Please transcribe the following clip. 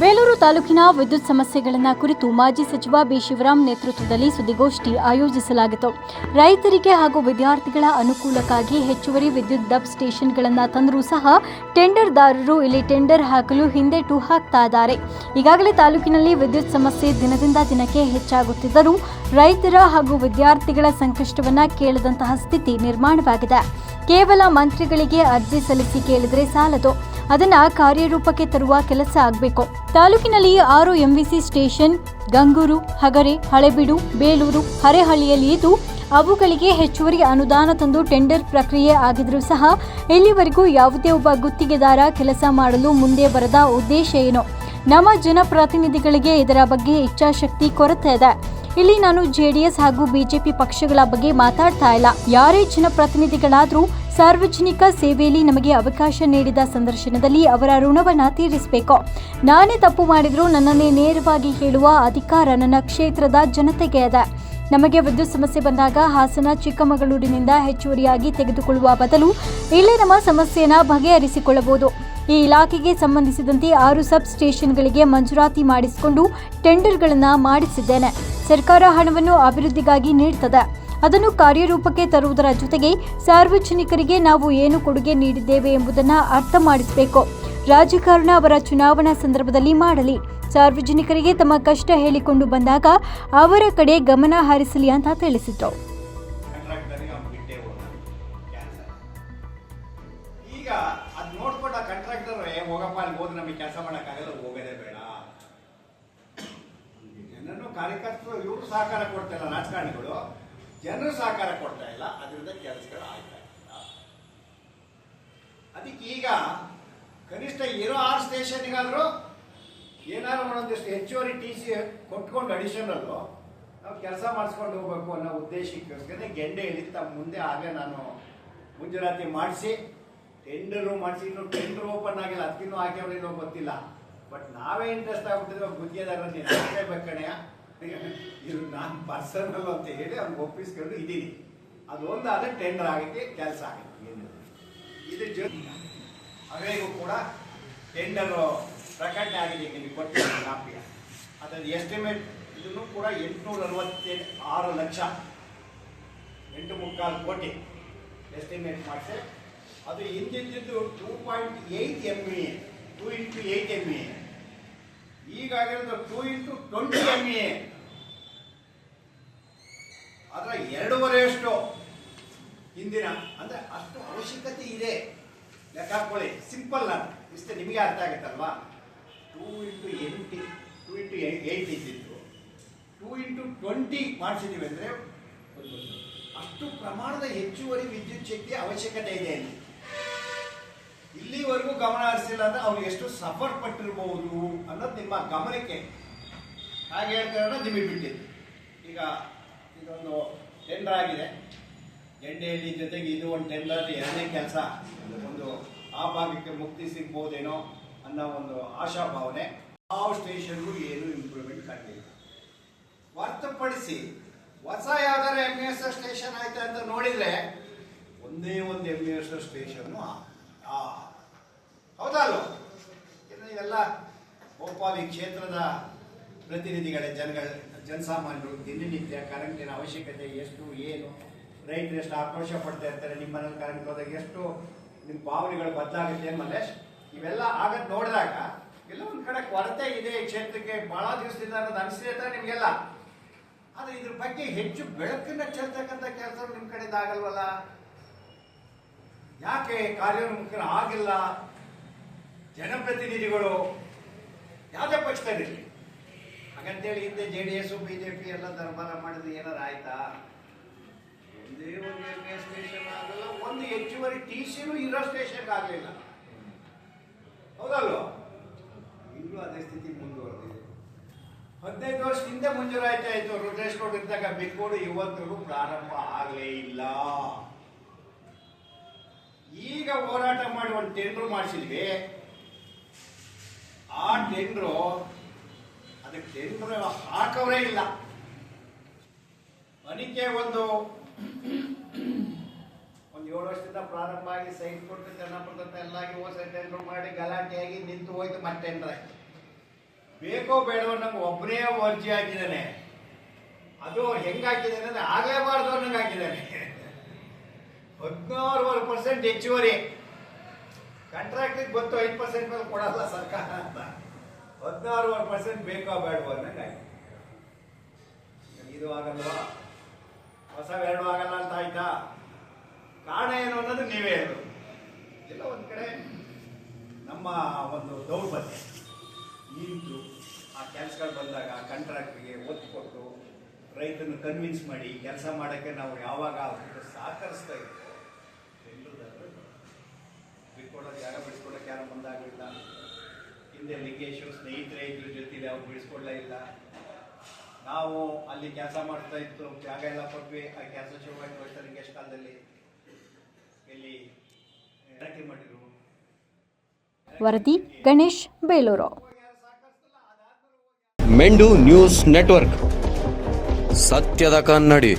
ಬೇಲೂರು ತಾಲೂಕಿನ ವಿದ್ಯುತ್ ಸಮಸ್ಯೆಗಳನ್ನು ಕುರಿತು ಮಾಜಿ ಸಚಿವ ಬಿ ಶಿವರಾಮ್ ನೇತೃತ್ವದಲ್ಲಿ ಸುದ್ದಿಗೋಷ್ಠಿ ಆಯೋಜಿಸಲಾಗಿತ್ತು. ರೈತರಿಗೆ ಹಾಗೂ ವಿದ್ಯಾರ್ಥಿಗಳ ಅನುಕೂಲಕ್ಕಾಗಿ ಹೆಚ್ಚುವರಿ ವಿದ್ಯುತ್ ಡಬ್ ಸ್ಟೇಷನ್ಗಳನ್ನು ತಂದರೂ ಸಹ ಟೆಂಡರ್ದಾರರು ಇಲ್ಲಿ ಟೆಂಡರ್ ಹಾಕಲು ಹಿಂದೇಟು ಹಾಕ್ತಾ ಇದ್ದಾರೆ. ಈಗಾಗಲೇ ತಾಲೂಕಿನಲ್ಲಿ ವಿದ್ಯುತ್ ಸಮಸ್ಯೆ ದಿನದಿಂದ ದಿನಕ್ಕೆ ಹೆಚ್ಚಾಗುತ್ತಿದ್ದರೂ ರೈತರ ಹಾಗೂ ವಿದ್ಯಾರ್ಥಿಗಳ ಸಂಕಷ್ಟವನ್ನು ಕೇಳದಂತಹ ಸ್ಥಿತಿ ನಿರ್ಮಾಣವಾಗಿದೆ. ಕೇವಲ ಮಂತ್ರಿಗಳಿಗೆ ಅರ್ಜಿ ಸಲ್ಲಿಸಿ ಕೇಳಿದರೆ ಸಾಲದು. ಅದನ್ನ ಕಾರ್ಯರೂಪಕ್ಕೆ ತರುವ ಕೆಲಸ ಆಗಬೇಕು. ತಾಲೂಕಿನಲ್ಲಿ ಆರು ಎಂವಿಸಿ ಸ್ಟೇಷನ್, ಗಂಗೂರು, ಹಗರೆ, ಹಳೆಬೀಡು, ಬೇಲೂರು, ಹರೆಹಳ್ಳಿಯಲ್ಲಿ ಇದ್ದು ಅವುಗಳಿಗೆ ಹೆಚ್ಚುವರಿ ಅನುದಾನ ತಂದು ಟೆಂಡರ್ ಪ್ರಕ್ರಿಯೆ ಆಗಿದ್ರೂ ಸಹ ಇಲ್ಲಿವರೆಗೂ ಯಾವುದೇ ಒಬ್ಬ ಗುತ್ತಿಗೆದಾರ ಕೆಲಸ ಮಾಡಲು ಮುಂದೆ ಬರದ ಉದ್ದೇಶ ಏನು? ನಮ್ಮ ಜನಪ್ರತಿನಿಧಿಗಳಿಗೆ ಇದರ ಬಗ್ಗೆ ಇಚ್ಛಾಶಕ್ತಿ ಕೊರತೆ ಇದೆ. ಇಲ್ಲಿ ನಾನು ಜೆಡಿಎಸ್ ಹಾಗೂ ಬಿಜೆಪಿ ಪಕ್ಷಗಳ ಬಗ್ಗೆ ಮಾತಾಡ್ತಾ ಇಲ್ಲ. ಯಾರೇ ಜನಪ್ರತಿನಿಧಿಗಳಾದರೂ ಸಾರ್ವಜನಿಕ ಸೇವೆಯಲ್ಲಿ ನಮಗೆ ಅವಕಾಶ ನೀಡಿದ ಸಂದರ್ಶನದಲ್ಲಿ ಅವರ ಋಣವನ್ನು ತೀರಿಸಬೇಕು. ನಾನೇ ತಪ್ಪು ಮಾಡಿದರೂ ನನ್ನನ್ನೇ ನೇರವಾಗಿ ಹೇಳುವ ಅಧಿಕಾರ ನನ್ನ ಕ್ಷೇತ್ರದ ಜನತೆಗೆ ಇದೆ ನಮಗೆ ವಿದ್ಯುತ್ ಸಮಸ್ಯೆ ಬಂದಾಗ ಹಾಸನ ಚಿಕ್ಕಮಗಳೂರಿನಿಂದ ಹೆಚ್ಚುವರಿಯಾಗಿ ತೆಗೆದುಕೊಳ್ಳುವ ಬದಲು ಇಲ್ಲೇ ನಮ್ಮ ಸಮಸ್ಯೆಯನ್ನು ಬಗೆಹರಿಸಿಕೊಳ್ಳಬಹುದು. ಈ ಇಲಾಖೆಗೆ ಸಂಬಂಧಿಸಿದಂತೆ ಆರು ಸಬ್ ಸ್ಟೇಷನ್ಗಳಿಗೆ ಮಂಜೂರಾತಿ ಮಾಡಿಸಿಕೊಂಡು ಟೆಂಡರ್ಗಳನ್ನು ಮಾಡಿಸಿದ್ದೇನೆ. ಸರ್ಕಾರ ಹಣವನ್ನು ಅಭಿವೃದ್ಧಿಗಾಗಿ ನೀಡುತ್ತದೆ ಅದನ್ನು ಕಾರ್ಯರೂಪಕ್ಕೆ ತರುವುದರ ಜೊತೆಗೆ ಸಾರ್ವಜನಿಕರಿಗೆ ನಾವು ಏನು ಕೊಡುಗೆ ನೀಡಿದ್ದೇವೆ ಎಂಬುದನ್ನು ಅರ್ಥ ಮಾಡಿಸಬೇಕು. ರಾಜಕಾರಣ ಅವರ ಚುನಾವಣಾ ಸಂದರ್ಭದಲ್ಲಿ ಮಾಡಲಿ. ಸಾರ್ವಜನಿಕರಿಗೆ ತಮ್ಮ ಕಷ್ಟ ಹೇಳಿಕೊಂಡು ಬಂದಾಗ ಅವರ ಕಡೆ ಗಮನ ಹರಿಸಲಿ ಅಂತ ಜನರನ್ನು ಕಾರ್ಯಕರ್ತರು, ಇವರು ಸಹಕಾರ ಕೊಡ್ತಾ ಇಲ್ಲ ರಾಜಕಾರಣಿಗಳು. ಜನರು ಸಹಕಾರ ಕೊಡ್ತಾ ಇಲ್ಲ, ಅದರಿಂದ ಕೆಲಸಗಳು ಆಗ್ತಾ ಇಲ್ಲ. ಅದಕ್ಕೆ ಈಗ ಕನಿಷ್ಠ ಇರೋ ಆರು ಸ್ಟೇಷನ್ಗಾದ್ರೂ ಏನಾದ್ರು ಒಂದೊಂದಿಷ್ಟು ಹೆಚ್ಚುವರಿ ಟಿ ಸಿ ಕೊಟ್ಕೊಂಡು ಅಡಿಷನಲ್ಲು ನಾವು ಕೆಲಸ ಮಾಡಿಸ್ಕೊಂಡು ಹೋಗ್ಬೇಕು ಅನ್ನೋ ಉದ್ದೇಶಕ್ಕೋಸ್ಕರ ಗೆಂಡೆ ಎಳಿತಾ ಮುಂದೆ ಆಗಲೇ ನಾನು ಮುಂಜೂರಾತಿ ಮಾಡಿಸಿ, ಟೆಂಡರು ಮಾಡಿಸಿ, ಇನ್ನು ಟೆಂಡರ್ ಓಪನ್ ಆಗಿಲ್ಲ, ಅದಕ್ಕಿನ್ನೂ ಹಾಕ್ಯವ್ರೇನೋ ಗೊತ್ತಿಲ್ಲ. ಬಟ್ ನಾವೇ ಇಂಟ್ರೆಸ್ಟ್ ಆಗ್ಬಿಟ್ಟಿದ್ರೆ ಗುತ್ತಿಗೆದಾರ ನೀನು ಕಣೆಯ ಇದು ನಾನು ಪರ್ಸನಲ್ ಅಂತ ಹೇಳಿ ಅವ್ನಿಗೆ ಒಪ್ಪಿಸ್ಕೊಂಡು ಇದ್ದೀನಿ. ಅದು ಆದರೆ ಟೆಂಡರ್ ಆಗುತ್ತೆ ಕೆಲಸ ಆಗುತ್ತೆ. ಇದು ಜೊತೆ ಅವೇಗೂ ಕೂಡ ಟೆಂಡರ್ ಪ್ರಕಟಣೆ ಆಗಿದೆ ನಿಮಗೆ ಕೊಟ್ಟಿದ್ದ ಕಾಪಿಯ ಅದರ ಎಸ್ಟಿಮೇಟ್ ಇದನ್ನು ಕೂಡ ಎಂಟುನೂರ ಅರವತ್ತೇ ಆರು ಲಕ್ಷ ಎಂಟು ಮುಕ್ಕಾಲು ಕೋಟಿ ಎಸ್ಟಿಮೇಟ್ ಮಾಡಿಸಿ. ಅದು ಹಿಂದಿದ್ದು two point eight M E two into eight M E ಈಗಾಗಿರೋದು two into twenty M E ಅದರ ಎರಡೂವರೆಯಷ್ಟು ಹಿಂದಿನ, ಅಂದರೆ ಅಷ್ಟು ಅವಶ್ಯಕತೆ ಇದೆ. ಲೆಕ್ಕ ಹಾಕೊಳ್ಳಿ. ಸಿಂಪಲ್ ನಾನು. ಇಷ್ಟೇ ನಿಮಗೆ ಅರ್ಥ ಆಗುತ್ತಲ್ವಾ? ಟೂ ಇಂಟು ಎಂಟಿ, ಟೂ ಇಂಟು ಏಯ್ಟ್ ಇದ್ದಿತ್ತು ಟೂ ಇಂಟು ಟ್ವೆಂಟಿ ಮಾಡಿಸಿದ್ದೀವಿ ಅಂದರೆ ಅಷ್ಟು ಪ್ರಮಾಣದ ಹೆಚ್ಚುವರಿ ವಿದ್ಯುತ್ ಶಕ್ತಿ ಅವಶ್ಯಕತೆ ಇದೆ ಅಲ್ಲಿ. ಇಲ್ಲಿವರೆಗೂ ಗಮನ ಹರಿಸಿಲ್ಲ ಅಂದ್ರೆ ಅವ್ರು ಎಷ್ಟು ಸಫರ್ ಪಟ್ಟಿರಬಹುದು ಅನ್ನೋದು ನಿಮ್ಮ ಗಮನಕ್ಕೆ. ಹಾಗೆ ಹೇಳ್ತಾರೆ ನಿಮಗೆ ಬಿಟ್ಟಿದ್ದು. ಈಗ ಇದೊಂದು ಟೆಂಡರ್ ಆಗಿದೆ. ಎಂಡೆಯಲ್ಲಿ ಜೊತೆಗೆ ಇದು ಒಂದು ಟೆಂಡರ್ ಎರಡನೇ ಕೆಲಸ. ಒಂದು ಆ ಭಾಗಕ್ಕೆ ಮುಕ್ತಿ ಸಿಗ್ಬೋದೇನೋ ಅನ್ನೋ ಒಂದು ಆಶಾಭಾವನೆ. ಯಾವ ಸ್ಟೇಷನ್ಗೂ ಏನು ಇಂಪ್ರೂವ್ಮೆಂಟ್ ಕಂಡಿಲ್ಲ ಹೊರತುಪಡಿಸಿ, ಹೊಸ ಯಾವ್ದಾರು ಎಂ ಎಸ್ ಸ್ಟೇಷನ್ ಆಯ್ತಾ ಅಂತ ನೋಡಿದ್ರೆ ಒಂದೇ ಒಂದು ಎಂ ಎಸ್ ಸ್ಟೇಷನ್ ಹೌದಲ್ವ ಇನ್ನು ಇವೆಲ್ಲ ಭೋಪಾಲಿ ಕ್ಷೇತ್ರದ ಪ್ರತಿನಿಧಿಗಳೇ, ಜನಗಳ. ಜನಸಾಮಾನ್ಯರು ದಿನನಿತ್ಯ ಕರೆಂಟಿನ ಅವಶ್ಯಕತೆ ಎಷ್ಟು, ಏನು, ರೈತರು ಎಷ್ಟು ಆಕ್ರೋಶ ಪಡ್ತಾ ಇರ್ತಾರೆ, ನಿಮ್ಮ ಮನೇಲಿ ಕರೆಂಟ್ ಹೋದಾಗ ಎಷ್ಟು ನಿಮ್ಮ ಭಾವನೆಗಳು ಬದಲಾಗುತ್ತೆ ಮಲ್ಲೇಶ್? ಇವೆಲ್ಲ ಆಗದ್ ನೋಡಿದಾಗ ಎಲ್ಲ ಒಂದ್ ಕಡೆ ಕೊರತೆ ಇದೆ ಕ್ಷೇತ್ರಕ್ಕೆ. ಬಹಳ ದಿವಸದಿಂದ ಅನ್ನೋದು ಅನಿಸಿರ್ತಾರೆ ನಿಮಗೆಲ್ಲ. ಆದ್ರೆ ಇದ್ರ ಬಗ್ಗೆ ಹೆಚ್ಚು ಬೆಳಕನ್ನ ಚೆಲ್ತಕ್ಕಂಥ ಕೆಲಸ ನಿಮ್ಮ ಕಡೆಯಿಂದ ಆಗಲ್ವಲ್ಲ? ಯಾಕೆ ಕಾರ್ಯೋನ್ಮುಖರು ಆಗಿಲ್ಲ? ಜನಪ್ರತಿನಿಧಿಗಳು ಯಾವುದೇ ಪಕ್ಷದಲ್ಲಿರಲಿ. ಹಾಗಂತೇಳಿ ಹಿಂದೆ ಜೆ ಡಿ ಎಸ್ ಬಿಜೆಪಿ ಎಲ್ಲ ದರ್ಬಾರ ಮಾಡಿದ್ರೆ ಏನಾರು ಆಯ್ತಾ? ಒಂದೇ ಒಂದು ಎಂ ಸ್ಟೇಷನ್ ಆಗಲ್ಲ, ಒಂದು ಹೆಚ್ಚುವರಿ ಟಿ ಸಿನೂ ಇರೋ ಸ್ಟೇಷನ್ ಆಗಲಿಲ್ಲ. ಹೌದಲ್ವ? ಈಗಲೂ ಅದೇ ಸ್ಥಿತಿ ಮುಂದುವರೆದಿದೆ. ಹದಿನೈದು ವರ್ಷ ಹಿಂದೆ ಮಂಜೂರಾಯ್ತಾ ಇತ್ತು ರೋಡ್ ಇದ್ದಾಗ ಬಿಕ್ಕೋಡು ಇವತ್ತಿಗೂ ಪ್ರಾರಂಭ ಆಗಲೇ ಇಲ್ಲ. ಈಗ ಹೋರಾಟ ಮಾಡಿ ಒಂದು ಟೆಂಡರ್ ಮಾಡಿಸಿದ್ವಿ. ಆ ಟೆಂಡ್ರು ಅದಕ್ಕೆ ಟೆಂಡರ್ ಹಾಕವರೇ ಇಲ್ಲ. ಅನಿಕೆ ಒಂದು ಒಂದು ಏಳು ವರ್ಷದಿಂದ ಪ್ರಾರಂಭ ಆಗಿ ಸೈಟ್ ಕೊಟ್ಟು ಚೆನ್ನಪ್ಪ ಎಲ್ಲಾಗಿ ಟೆಂಡರ್ ಮಾಡಿ ಗಲಾಟೆಯಾಗಿ ನಿಂತು ಹೋಯ್ತು ಮತ್ತೆ ಬೇಕೋ ಬೇಡವೋ ನಮ್ಗೆ ಒಬ್ಬನೇ ಅರ್ಜಿ ಹಾಕಿದ್ದಾನೆ. ಅದು ಹೆಂಗಾಕಿದ್ದಾನೆ ಅಂದ್ರೆ ಆಗಲೇಬಾರ್ದು ಅನ್ನಂಗೆ ಹಾಕಿದ್ದಾನೆ. ಹದಿನಾರುವರೆ ಪರ್ಸೆಂಟ್ ಹೆಚ್ಚುವರಿ. ಕಾಂಟ್ರಾಕ್ಟಿಗೆ ಗೊತ್ತು ಐದು ಪರ್ಸೆಂಟ್ ಮೇಲೆ ಕೊಡಲ್ಲ ಸರ್ಕಾರ ಅಂತ. ಹದಿನಾರುವರೆ ಪರ್ಸೆಂಟ್ ಬೇಕಾ ಬೇಡವ ಅನ್ನಂಗೆ ಇದು ಆಗಲ್ವಾ? ಹೊಸ ಎರಡು ಆಗಲ್ಲ ಅಂತ ಆಯ್ತಾ? ಕಾರಣ ಏನು ಅನ್ನೋದು ನೀವೇ ಅದು ಎಲ್ಲ ಒಂದ್ ಕಡೆ ನಮ್ಮ ಒಂದು ದೌರ್ಬಲ್ಯ. ನಿಂತು ಆ ಕೆಲಸಗಳು ಬಂದಾಗ ಕಾಂಟ್ರಾಕ್ಟ್ರಿಗೆ ಒತ್ತು ಕೊಟ್ಟು ರೈತನ ಕನ್ವಿನ್ಸ್ ಮಾಡಿ ಕೆಲಸ ಮಾಡೋಕ್ಕೆ ನಾವು ಯಾವಾಗ ಸಹಕರಿಸ್ತಾ ಇದ್ದೀವಿ ಬೆಂಗಳೂರಲ್ಲಿ ಬಿಟ್ಕೊಡೋದು ಯಾರೋ ಬಿಟ್ಕೊಡೋಕೆ ಯಾರು ಮುಂದಾಗಲಿಲ್ಲ ಹಿಂದೆ ಲಿಂಗೇಶು ಸ್ನೇಹಿತರೆ ಇದ್ರ ಜೊತೆಲಿ ಅವ್ರು ಬಿಡಿಸ್ಕೊಳ್ಳೇ ಇಲ್ಲ. ನಾವು ಅಲ್ಲಿ ಕೆಲಸ ಮಾಡ್ತಾ ಇತ್ತು ಜಾಗ ಎಲ್ಲ ಕೊಟ್ವಿ. ಆ ಕೆಲಸ ಶುರುವಾಯ್ತು ಹೋಯ್ತು ಲಿಂಗೇಶ್ ಕಾಲದಲ್ಲಿ. ಇಲ್ಲಿ ಮಾಡಿದ್ರು. ವರದಿ ಗಣೇಶ್ ಬೇಲೂರು. ಮೆಂಡು ನ್ಯೂಸ್ ನೆಟ್ವರ್ಕ್. ಸತ್ಯದ ಕನ್ನಡಿ.